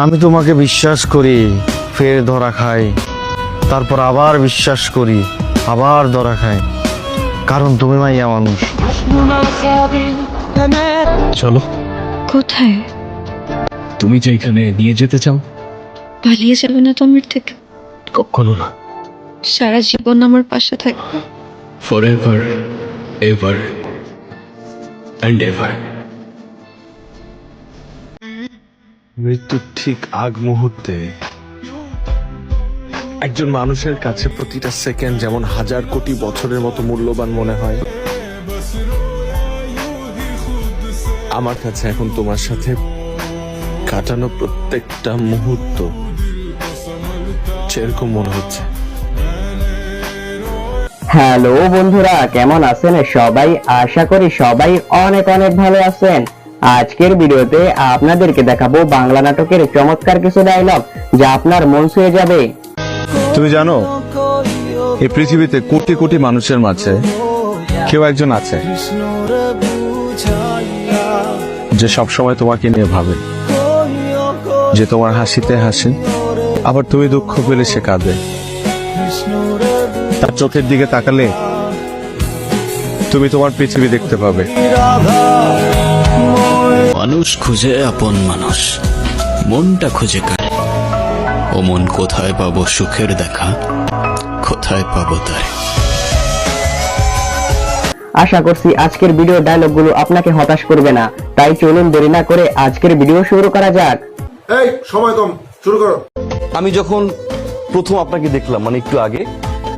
আমি তোমাকে বিশ্বাস করি ফের ধরা খাই। তারপর আবার বিশ্বাস করি আবার ধরা খাই। কারণ তুমি মাইয়া মানুষ। চলো। কোথায়? তুমি যেখানে নিয়ে যেতে চাও? পালিয়ে যাবে না তো আমার থেকে? কখনো না। সারা জীবন আমার পাশে থাকবে। Forever ever and ever মৃত্যুর ঠিক আগ মুহূর্তে একজন মানুষের কাছে প্রতিটা সেকেন্ড যেমন হাজার কোটি বছরের মতো মূল্যবান মনে হয়। আমার কাছে এখন তোমার সাথে কাটানো প্রত্যেকটা মুহূর্ত সেরকম মনে হচ্ছে। হ্যালো বন্ধুরা, কেমন আছেন সবাই? আশা করি সবাই অনেক অনেক ভালো আছেন। আজকের ভিডিওতে আপনাদেরকে দেখাবো বাংলা নাটকের চমৎকার কিছু ডায়লগ যা আপনার মন ছুঁয়ে যাবে। তুমি জানো, এই পৃথিবীতে কোটি কোটি মানুষের মাঝে কেউ একজন আছে যে সব সময় তোমাকে নিয়ে ভাবে, যে তোমার হাসিতে হাসে, আবার তুমি দুঃখ পেলে সে কাঁদে। তার চোখের দিকে তাকালে তুমি তোমার পৃথিবী দেখতে পাবে। মানুষ খুঁজে আপন মানুষ। মনটা খুঁজে কারে? ও মন কোথায় পাবো সুখের দেখা? কোথায় পাবো তারে? আশা করছি আজকের ভিডিও ডায়লগগুলো আপনাকে হতাশ করবে না। তাই চলুন দেরি না করে আজকের ভিডিও শুরু করা যাক। এই সময় কম। শুরু করো। আমি যখন প্রথম আপনাকে দেখলাম মানে একটু আগে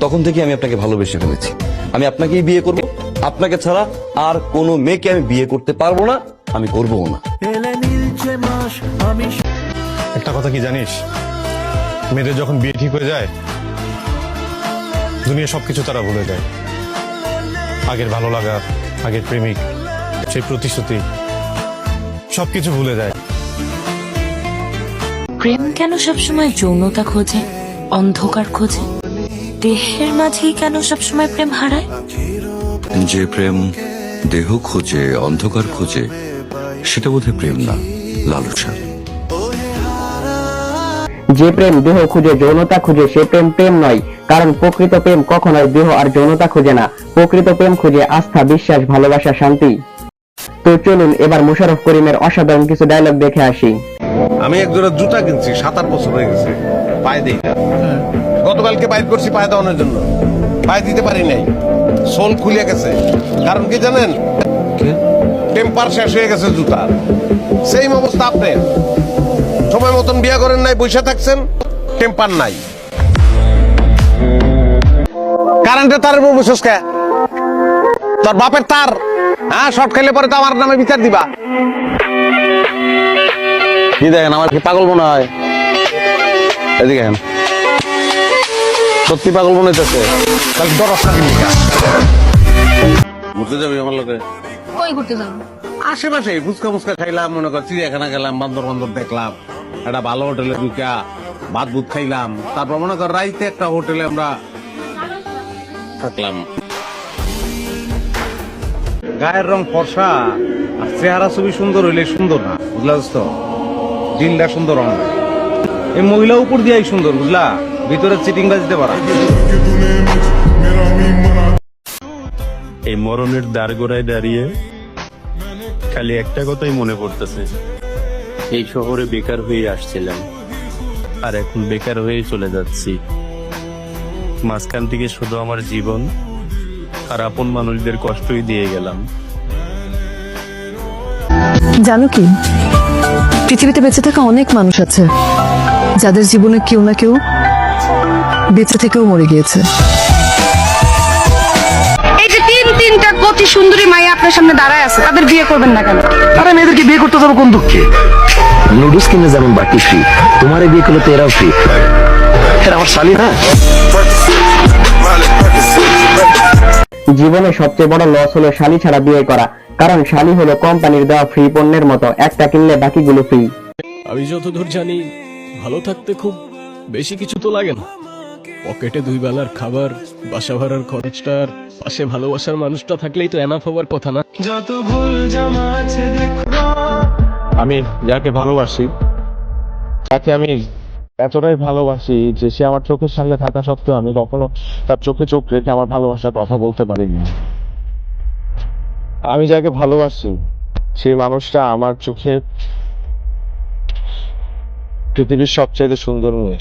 তখন থেকে আমি আপনাকে ভালোবেসে ফেলেছি। আমি আপনাকেই বিয়ে করব। আপনাকে ছাড়া আর কোনো মেয়েকে আমি বিয়ে করতে পারব না। আমি করব না। একটা কথা কি জানিস? মেয়েদের যখন বিয়ে ঠিক হয়ে যায় দুনিয়া সবকিছু তারা ভুলে যায়। আগের ভালো লাগা আগের প্রেমিক সেই প্রতিশ্রুতি সবকিছু ভুলে যায়। প্রেম কেন সবসময় যৌনতা খোঁজে অন্ধকার খোঁজে? দেহের মাঝেই কেন সবসময় প্রেম হারায়? যে প্রেম দেহ খোঁজে অন্ধকার খোঁজে সেটা বোধহয় প্রেম না লালসা যে প্রেম দেহ খুঁজে যৌনতা খুঁজে সে প্রেম প্রেম নয়। কারণ প্রকৃত প্রেম কখনোই দেহ আর যৌনতা খুঁজে না। প্রকৃত প্রেম খুঁজে আস্থা বিশ্বাস ভালোবাসা শান্তি। তো চলুন এবার মুশারফ করিমের অসাধারণ কিছু ডায়লগ দেখে আসি। আমি এক জোড়া জুতা কিনছি সাত আট বছর হয়ে গেছে। পায়ে দিই না। গতকালকে বাইর করছি পায়ে দেওয়ানোর জন্য। পায়ে দিতে পারি নাই। সোল খুলে গেছে। কারণ কি জানেন? টেম্পার শেষ হয়ে গেছে জুতার সেম অবস্থা আপনার। সময় মতন বিয়ে করেন নাই বসে থাকছেন টেম্পার নাই। কারেন্টের তারের উপর বসেস কে? তোর বাপের তার? হ্যাঁ শর্ট খেলে পরে তো আমার নামে বিচার দিবা। কি দেখেন আমার কি পাগল মনে হয়? এদিকে দেখেন সত্যি পাগল মনে হইতেছে। তাহলে থাকি যাবি আমার লোকে। কই ঘুরতে যাব? আশেপাশে ফুচকা ফুচকা খাইলাম মনে কর চিড়িয়াখানা গেলাম বান্দর বান্দর দেখলাম একটা ভালো হোটেলে ঢুকা ভাত ভুত খাইলাম। তারপর মনে কর রাইতে একটা হোটেলে আমরা থাকলাম। গায়ের রং ফর্সা আর চেহারা ছবি সুন্দর হইলে সুন্দর না বুঝলা তো দিলটা সুন্দর রং। এই মহিলা উপর দিয়াই সুন্দর বুঝলা? ভিতরে চিটিং বাজিতে পারা। এই মরণের দ্বারগোড়ায় দাঁড়িয়ে খালি একটা কথাই মনে পড়তেছে। এই শহরে বেকার হয়ে আসছিলাম। আর এখন বেকার হয়ে চলে যাচ্ছি। মাঝখান থেকে শুধু আমার জীবন আর আপন মানুষদের কষ্টই দিয়ে গেলাম। জানো কি? পৃথিবীতে বেঁচে থাকা অনেক মানুষ আছে যাদের জীবনে কেউ না কেউ বেঁচে থেকেও মরে গিয়েছে। কতি সুন্দরী মাইয়া আপনার সামনে দাঁড়ায় আছে তাদের বিয়ে করবেন না কেন? আরে মেয়েদেরকে বিয়ে করতে যাব কোন দুঃখে? নুডলস কিনে যেমন বাকি ফ্রি তোমারে বিয়ে করলে তো এরাও ফ্রি এরা আমার শালি না? জীবনে সবচেয়ে বড় লস হলো শালি ছাড়া বিয়ে করা কারণ শালি হলো কোম্পানির দেওয়া ফ্রি পণ্যের মতো একটা কিনলে বাকিগুলো ফ্রি আমি যতদূর জানি ভালো থাকতে খুব বেশি কিছু তো লাগে না। পকেটে দুই বেলার খাবার বাসা ভাড়ার খরচটা আর পাশে ভালোবাসার মানুষটা থাকলেই তো এনাফ হবার কথা না? যত ভুল আমি যাকে ভালোবাসি তাকে আমি এতটাই ভালোবাসি যে সে আমার চোখের সামনে থাকা সত্ত্বেও আমি কখনো তার চোখে চোখ রেখে আমার ভালোবাসার কথা বলতে পারিনি। আমি যাকে ভালোবাসি সেই মানুষটা আমার চোখে পৃথিবীর সবচেয়ে সুন্দর মেয়ে।